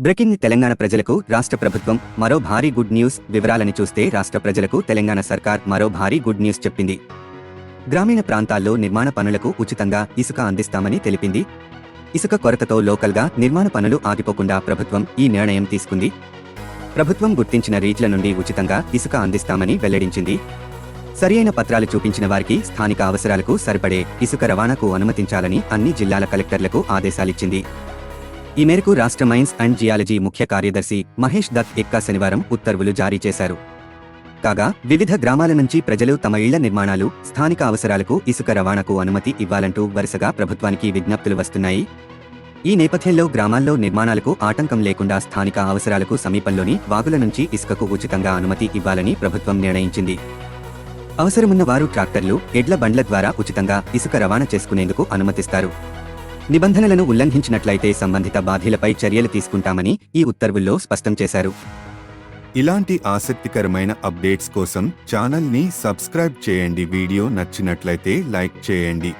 Breaking Telangana ప్రజలకు రాష్ట్ర ప్రభుత్వం మరో భారీ గుడ్ న్యూస్ వివరాలని చూస్తే రాష్ట్ర ప్రజలకు తెలంగాణ సర్కార్ మరో భారీ గుడ్ న్యూస్ చెప్పింది. గ్రామీణ ప్రాంతాల్లో నిర్మాణ పనులకు ఉచితంగా ఇసుక అందిస్తామని తెలిపింది. ఇసుక కొరతతో లోకల్గా నిర్మాణ పనులు ఆగిపోకుండా ప్రభుత్వం ఈ నిర్ణయం తీసుకుంది. ప్రభుత్వం గుర్తించిన రీచ్ల నుండి ఉచితంగా ఇసుక అందిస్తామని వెల్లడించింది. సరియైన పత్రాలు చూపించిన వారికి స్థానిక అవసరాలకు సరిపడే ఇసుక రవాణాకు అనుమతించాలని అన్ని జిల్లాల కలెక్టర్లకు ఆదేశాలిచ్చింది. ఈ మేరకు రాష్ట్ర మైన్స్ అండ్ జియాలజీ ముఖ్య కార్యదర్శి మహేష్ దత్ ఎక్కా శనివారం ఉత్తర్వులు జారీ చేశారు. కాగా వివిధ గ్రామాల నుంచి ప్రజలు తమ ఇళ్ళ నిర్మాణాలు స్థానిక అవసరాలకు ఇసుక రవాణాకు అనుమతి ఇవ్వాలంటూ వరుసగా ప్రభుత్వానికి విజ్ఞప్తులు వస్తున్నాయి. ఈ నేపథ్యంలో గ్రామాల్లో నిర్మాణాలకు ఆటంకం లేకుండా స్థానిక అవసరాలకు సమీపంలోని వాగుల నుంచి ఇసుకకు ఉచితంగా అనుమతి ఇవ్వాలని ప్రభుత్వం నిర్ణయించింది. అవసరమున్న వారు ట్రాక్టర్లు ఎడ్ల బండ్ల ద్వారా ఉచితంగా ఇసుక రవాణా చేసుకునేందుకు అనుమతిస్తారు. నిబంధనలను ఉల్లంఘించినట్లయితే సంబంధిత బాధ్యులపై చర్యలు తీసుకుంటామని ఈ ఉత్తర్వుల్లో స్పష్టం చేశారు. ఇలాంటి ఆసక్తికరమైన అప్డేట్స్ కోసం ఛానల్ని సబ్స్క్రైబ్ చేయండి. వీడియో నచ్చినట్లయితే లైక్ చేయండి.